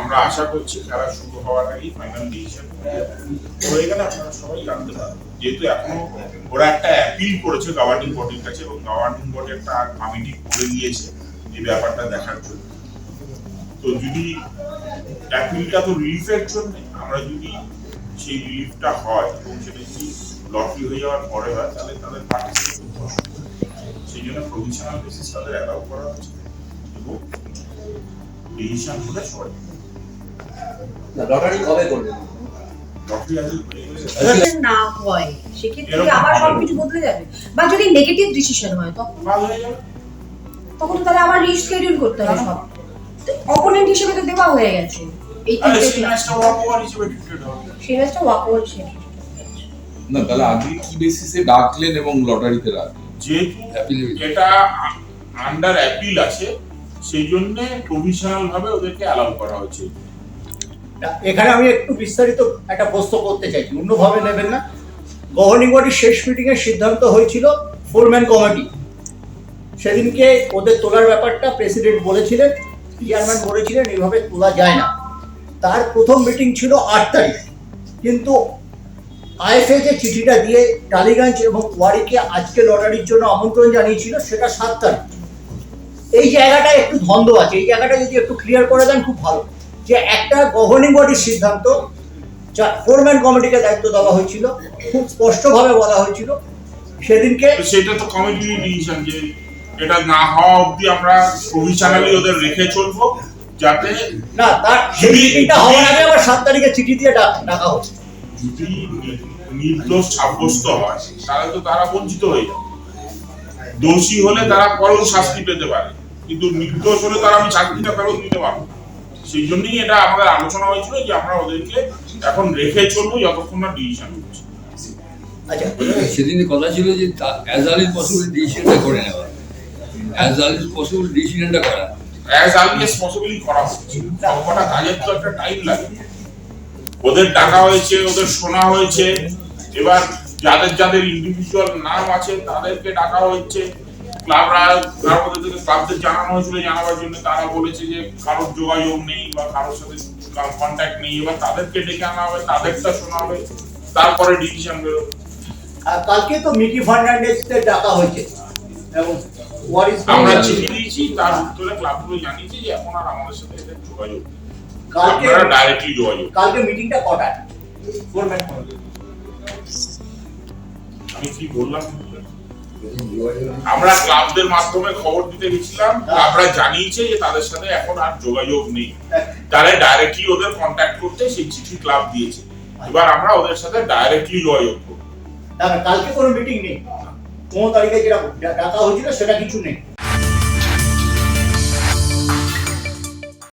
আমরা আশা করছি খেলা শুরু হওয়ার আগেই ফাইনাল ডিসিশন হয়ে গেলে আপনারা সবাই জানতে পারবেন, যেহেতু এখনও ওরা একটা অ্যাপিল করেছে গভর্নিং বডির কাছে এবং গভর্নিং বডি একটা কমিটি করে দিয়েছে এই ব্যাপারটা দেখার জন্য তো যদি অ্যাপিলটা তো রিলিফের জন্য, আমরা যদি সেই রিলিফটা হয় এবং সেটা যদি লটারি হয়ে যাওয়ার পরে হয়, তাহলে তাদের পার্টিসিপেট। সেই জন্য প্রভিশনাল বেসিস তাদের অ্যালাউ করা হচ্ছে এবং ডিসিশন হলে সবাই লটারি কবে করবেন লটারি আগে হয়ে গেছে। যদি না হয় সেক্ষেত্রে আবার সবকিছু বদলে যাবে। বা যদি নেগেটিভ ডিসিশন হয় তখন কাল হয়ে যাবে। তখন তাহলে আবার রিস্কেডিউল করতে হবে সব। অপোনেন্ট হিসেবে তো দেওয়া হয়ে গেছে। এই সেই ম্যাচটা ওয়াক ওভার হিসেবে ট্রিটেড হবে। সেই ম্যাচটা ওয়াক ওভার শেষ না তাহলে আগে কি বেসিসে ডাকলেন এবং লটারিতে রাখলেন? যেহেতু Appeal- এটা আন্ডার অ্যাপিল আছে সেই জন্য প্রভিশনাল ভাবে ওদেরকে অ্যালাউ করা হয়েছে। এখানে আমি একটু বিস্তারিত একটা প্রশ্ন করতে চাইছি। অন্যভাবে নেবেন না। গভর্নিং বডির শেষ মিটিং এর সিদ্ধান্ত হয়েছিল ফোরম্যান কমিটি। সেদিনকে ওদের তোলার ব্যাপারটা প্রেসিডেন্ট বলেছিলেন চেয়ারম্যান বলেছিলেন, এইভাবে তোলা যায় না। তার প্রথম মিটিং ছিল আট তারিখ। কিন্তু আইএফএ যে চিঠিটা দিয়ে টালিগঞ্জ এবং ওয়ারিকে আজকে লটারির জন্য আমন্ত্রণ জানিয়েছিল, সেটা সাত তারিখ। এই জায়গাটা একটু ধন্দ আছে। এই জায়গাটা যদি একটু ক্লিয়ার করে দেন, খুব ভালো। যে একটা গভর্নিং বডির সিদ্ধান্ত যা ফোরম্যান কমিটিকে দায়িত্ব দেওয়া হয়েছিল খুব স্পষ্টভাবে বলা হয়েছিল। সেদিনকে সেটা তো কমিটির ডিসিশন যে এটা না হওয়া অবধি আমরা প্রভিশনালি ওদের রেখে চলবো যাতে না তার সেই মিটিংটা হওয়ার আগে আবার সাত তারিখে চিঠি দিয়ে ডাক- হচ্ছে। যদি নির্দোষ সাব্যস্ত হয় তাহলে তো তারা বঞ্চিত হয়ে যাবে। দোষী হলে তারা পরেও শাস্তি পেতে পারে কিন্তু নির্দোষ হলে তারা আমি চাকরিটা ফেরত নিতে পারব। সেই জন্যই এটা আমাদের আলোচনা হয়েছিল যে আমরা ওদেরকে এখন রেখে চলবো যতক্ষণ না ডিসিশন হচ্ছে। আচ্ছা। সেদিনে কথা ছিল যে অ্যাজ আর্লি পসিবল ডিসিশনটা করে নেওয়া। অ্যাজ আর্লি পসিবল ডিসিশনটা করা। অ্যাজ আর্লি এস পসিবলি করা হচ্ছে। সবকটা কাজের তো একটা টাইম লাগে। ওদের ডাকা হয়েছে ওদের শোনা হয়েছে। এবার যাদের যাদের ইন্ডিভিজুয়াল নাম আছে তাদেরকে ডাকা হচ্ছে ক্লাবরা তার মধ্যে থেকে ক্লাবদের জানানো হয়েছিল জানাবার জন্য তারা বলেছে যে কারোর যোগাযোগ নেই বা কারোর সাথে কন্ট্যাক্ট নেই এবার তাদেরকে ডেকে আনা হবে তাদেরটা শোনা হবে তারপরে ডিসিশন বেরোবে। কালকে তো মিকি ফার্নান্ডেজকে ডাকা হয়েছে। এবং আমরা চিঠি দিয়েছি তার উত্তরে ক্লাবগুলো জানিয়েছি যে এখন আর আমাদের সাথে এদের যোগাযোগ কালকে ডাইরেক্টলি যোগাযোগ কালকে মিটিংটা কটায়? আমি কি বললাম? আমরা ক্লাবদের মাধ্যমে খবর দিতে গেছিলাম, ক্লাবরা জানিয়েছে যে তাদের সাথে এখন আর যোগাযোগ নেই। তারা ডাইরেক্টলি ওদের কন্ট্যাক্ট করতে সেই চিঠি ক্লাব দিয়েছে। এবার আমরা ওদের সাথে ডাইরেক্টলি যোগাযোগ করব। কালকে কোনো মিটিং নেই। পনেরো তারিখে যেটা ডাকা হয়েছিল সেটা কিছু নেই।